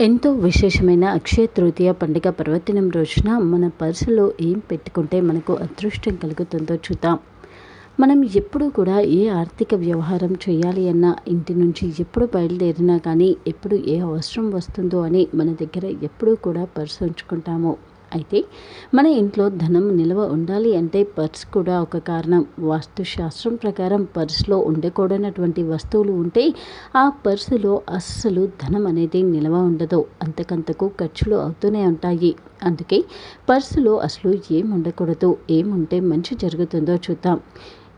ఎంతో విశేషమైన అక్షయ తృతీయ పండుగ పర్వదినం రోజున మన పర్సులో ఏం పెట్టుకుంటే మనకు అదృష్టం కలుగుతుందో చూద్దాం. మనం ఎప్పుడు కూడా ఏ ఆర్థిక వ్యవహారం చేయాలి అన్నా ఇంటి నుంచి ఎప్పుడు బయలుదేరినా కానీ ఎప్పుడు ఏ అవసరం వస్తుందో అని మన దగ్గర ఎప్పుడూ కూడా పర్సు ఉంచుకుంటాము. అయితే మన ఇంట్లో ధనం నిల్వ ఉండాలి అంటే పర్స్ కూడా ఒక కారణం. వాస్తుశాస్త్రం ప్రకారం పర్స్లో ఉండకూడనటువంటి వస్తువులు ఉంటే ఆ పర్సులో అస్సలు ధనం అనేది నిల్వ ఉండదు. అంతకంతకు ఖర్చులు అవుతూనే ఉంటాయి. అందుకే పర్సులో అసలు ఏం ఉండకూడదు. ఏముంటే మంచి జరుగుతుందో చూద్దాం.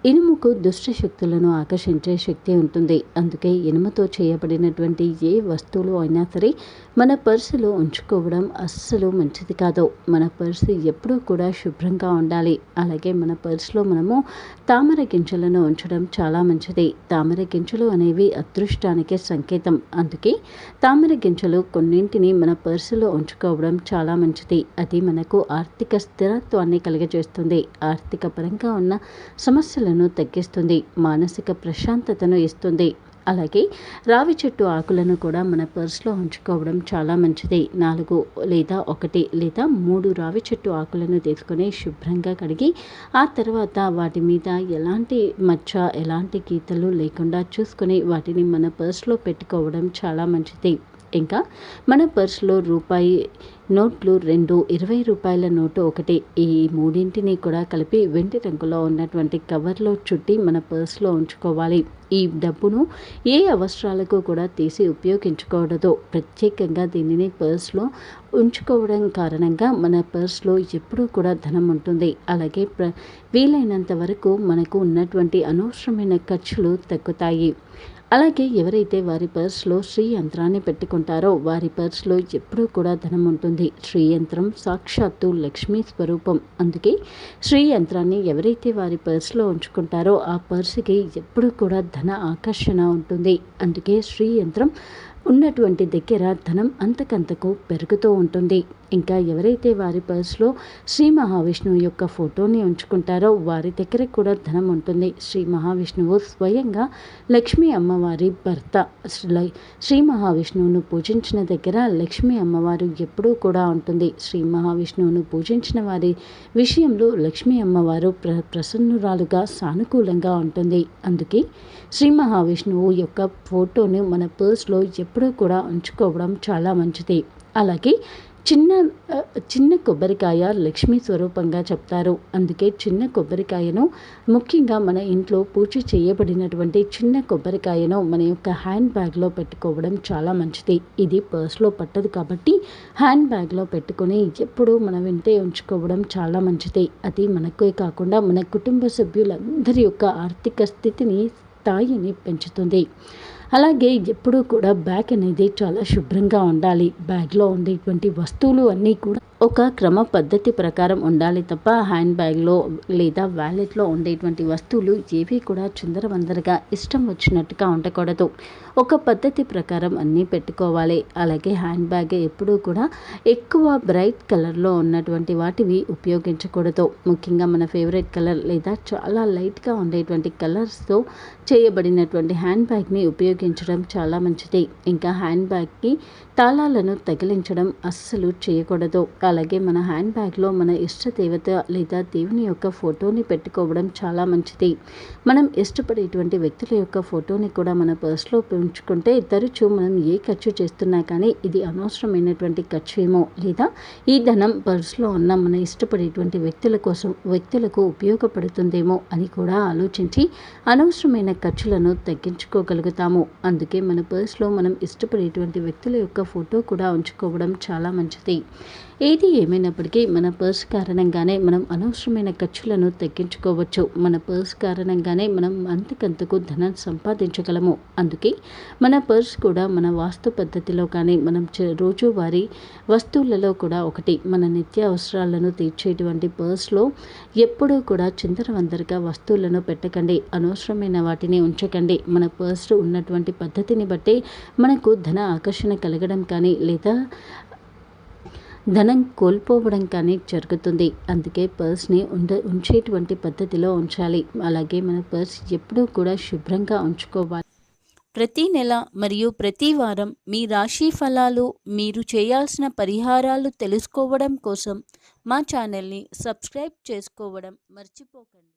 ఇనుముకు దుష్ట శక్తులను ఆకర్షించే శక్తి ఉంటుంది. అందుకే ఇనుముతో చేయబడినటువంటి ఏ వస్తువులు అయినా సరే మన పర్సులో ఉంచుకోవడం అస్సలు మంచిది కాదు. మన పర్సు ఎప్పుడూ కూడా శుభ్రంగా ఉండాలి. అలాగే మన పర్సులో మనము తామర గింజలను ఉంచడం చాలా మంచిది. తామర గింజలు అనేవి అదృష్టానికి సంకేతం. అందుకే తామర గింజలు కొన్నింటిని మన పర్సులో ఉంచుకోవడం చాలా మంచిది. అది మనకు ఆర్థిక స్థిరత్వాన్ని కలిగజేస్తుంది. ఆర్థిక పరంగా ఉన్న సమస్యలను తగ్గిస్తుంది మానసిక ప్రశాంతతను ఇస్తుంది. అలాగే రావి చెట్టు ఆకులను కూడా మన పర్స్లో ఉంచుకోవడం చాలా మంచిది. నాలుగు లేదా ఒకటి లేదా మూడు రావి చెట్టు ఆకులను తీసుకొని శుభ్రంగా కడిగి ఆ తర్వాత వాటి మీద ఎలాంటి మచ్చ ఎలాంటి గీతలు లేకుండా చూసుకొని వాటిని మన పర్స్లో పెట్టుకోవడం చాలా మంచిది. ఇంకా మన పర్సులో రూపాయి నోట్లు రెండు ఇరవై రూపాయల నోటు ఒకటి. ఈ మూడింటిని కూడా కలిపి వెండి రంగులో ఉన్నటువంటి కవర్లో చుట్టి మన పర్స్లో ఉంచుకోవాలి. ఈ డబ్బును ఏ అవసరాలకు కూడా తీసి ఉపయోగించకూడదు. ప్రత్యేకంగా దీనిని పర్స్లో ఉంచుకోవడం కారణంగా మన పర్స్లో ఎప్పుడూ కూడా ధనం ఉంటుంది. అలాగే ప్ర వీలైనంత వరకు మనకు ఉన్నటువంటి అనవసరమైన ఖర్చులు తగ్గుతాయి. అలాగే ఎవరైతే వారి పర్స్లో శ్రీ యంత్రాన్ని పెట్టుకుంటారో వారి పర్స్లో ఎప్పుడూ కూడా ధనం ఉంటుంది. శ్రీ యంత్రం సాక్షాత్తు లక్ష్మీ స్వరూపం. అందుకే శ్రీ యంత్రాన్ని ఎవరైతే వారి పర్స్లో ఉంచుకుంటారో ఆ పర్సుకి ఎప్పుడు కూడా ధన ఆకర్షణ ఉంటుంది. అందుకే శ్రీ యంత్రం ఉన్నటువంటి దగ్గర ధనం అంతకంతకు పెరుగుతూ ఉంటుంది. ఇంకా ఎవరైతే వారి పర్స్లో శ్రీ మహావిష్ణువు యొక్క ఫోటోని ఉంచుకుంటారో వారి దగ్గర కూడా ధనం ఉంటుంది. శ్రీ మహావిష్ణువు స్వయంగా లక్ష్మీ అమ్మవారి భర్త శ్రీ మహావిష్ణువును పూజించిన దగ్గర లక్ష్మీ అమ్మవారు ఎప్పుడూ కూడా ఉంటుంది. శ్రీ మహావిష్ణువును పూజించిన వారి విషయంలో లక్ష్మీ అమ్మవారు ప్ర ప్రసన్నురాలుగా సానుకూలంగా ఉంటుంది. అందుకే శ్రీ మహావిష్ణువు యొక్క ఫోటోని మన పర్స్లో ఎప్పుడూ కూడా ఉంచుకోవడం చాలా మంచిది. అలాగే చిన్న చిన్న కొబ్బరికాయ లక్ష్మీ స్వరూపంగా చెప్తారు. అందుకే చిన్న కొబ్బరికాయను ముఖ్యంగా మన ఇంట్లో పూజ చేయబడినటువంటి చిన్న కొబ్బరికాయను మన యొక్క హ్యాండ్ బ్యాగ్లో పెట్టుకోవడం చాలా మంచిది. ఇది పర్స్లో పట్టదు కాబట్టి హ్యాండ్ బ్యాగ్లో పెట్టుకొని ఎప్పుడూ మన వెంటే ఉంచుకోవడం చాలా మంచిది. అది మనకే కాకుండా మన కుటుంబ సభ్యులందరి యొక్క ఆర్థిక స్థితిని స్థాయిని పెంచుతుంది. అలాగే ఎప్పుడూ కూడా బ్యాగ్ అనేది చాలా శుభ్రంగా ఉండాలి. బ్యాగ్లో ఉండేటువంటి వస్తువులు అన్నీ కూడా ఒక క్రమ పద్ధతి ప్రకారం ఉండాలి తప్ప హ్యాండ్ బ్యాగ్లో లేదా వ్యాలెట్లో ఉండేటువంటి వస్తువులు ఏవి కూడా చిందరవందరగా ఇష్టం వచ్చినట్టుగా ఉండకూడదు. ఒక పద్ధతి ప్రకారం అన్నీ పెట్టుకోవాలి. అలాగే హ్యాండ్ బ్యాగ్ ఎప్పుడూ కూడా ఎక్కువ బ్రైట్ కలర్లో ఉన్నటువంటి వాటివి ఉపయోగించకూడదు. ముఖ్యంగా మన ఫేవరెట్ కలర్ లేదా చాలా లైట్గా ఉండేటువంటి కలర్స్తో చేయబడినటువంటి హ్యాండ్ బ్యాగ్ని ఉపయోగించడం చాలా మంచిది. ఇంకా హ్యాండ్ బ్యాగ్కి తాళాలను తగిలించడం అస్సలు చేయకూడదు. అలాగే మన హ్యాండ్ బ్యాగ్లో మన ఇష్ట దేవత లేదా దేవుని యొక్క ఫోటోని పెట్టుకోవడం చాలా మంచిది. మనం ఇష్టపడేటువంటి వ్యక్తుల యొక్క ఫోటోని కూడా మన పర్స్లో ఉంచుకుంటే తరచూ మనం ఏ ఖర్చు చేస్తున్నా కానీ ఇది అనవసరమైనటువంటి ఖర్చు ఏమో లేదా ఈ ధనం పర్స్లో ఉన్న మన ఇష్టపడేటువంటి వ్యక్తుల కోసం వ్యక్తులకు ఉపయోగపడుతుందేమో అని కూడా ఆలోచించి అనవసరమైన ఖర్చులను తగ్గించుకోగలుగుతాము. అందుకే మన పర్స్లో మనం ఇష్టపడేటువంటి వ్యక్తుల యొక్క ఫోటో కూడా ఉంచుకోవడం చాలా మంచిది. ఏది ఏమైనప్పటికీ మన పర్స్ కారణంగానే మనం అనవసరమైన ఖర్చులను తగ్గించుకోవచ్చు. మన పర్స్ కారణంగానే మనం అంతకంతకు ధనం సంపాదించగలము. అందుకే మన పర్స్ కూడా మన వాస్తు పద్ధతిలో కానీ మనం రోజువారీ వస్తువులలో కూడా ఒకటి. మన నిత్య అవసరాలను తీర్చేటువంటి పర్స్లో ఎప్పుడూ కూడా చిందరవందరగా వస్తువులను పెట్టకండి. అనవసరమైన వాటిని ఉంచకండి. మన పర్స్ ఉన్నటువంటి పద్ధతిని బట్టి మనకు ధన ఆకర్షణ కలగడం కానీ లేదా ధనం కోల్పోవడం కానీ జరుగుతుంది. అందుకే పర్స్ని ఉండ ఉంచేటువంటి పద్ధతిలో ఉంచాలి. అలాగే మన పర్స్ ఎప్పుడూ కూడా శుభ్రంగా ఉంచుకోవాలి. ప్రతి నెల మరియు ప్రతి వారం మీ రాశి ఫలాలు మీరు చేయాల్సిన పరిహారాలు తెలుసుకోవడం కోసం మా ఛానల్ని సబ్స్క్రైబ్ చేసుకోవడం మర్చిపోకండి.